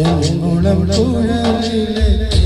എന്നുളം കുഴലിലെ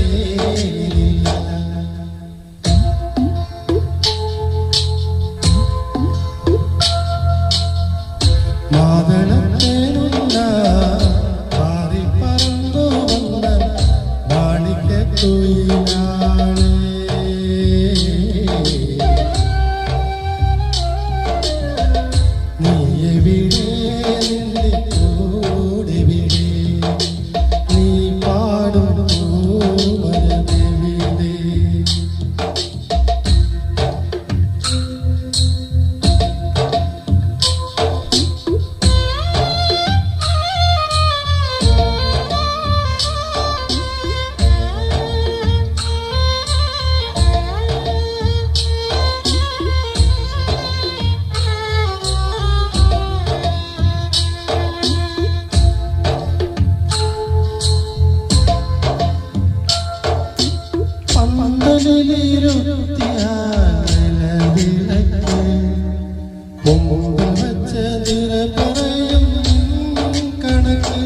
കണക്ക്.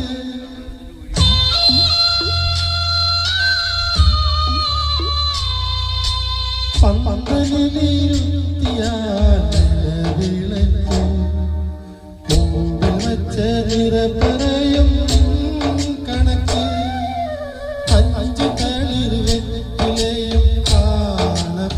പന്തലിലിരുത്തിയാലവിളക്ക് മുമ്പിൽ വച്ച നിറപറയും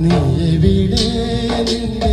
നീ എവിടെ നിന്റെ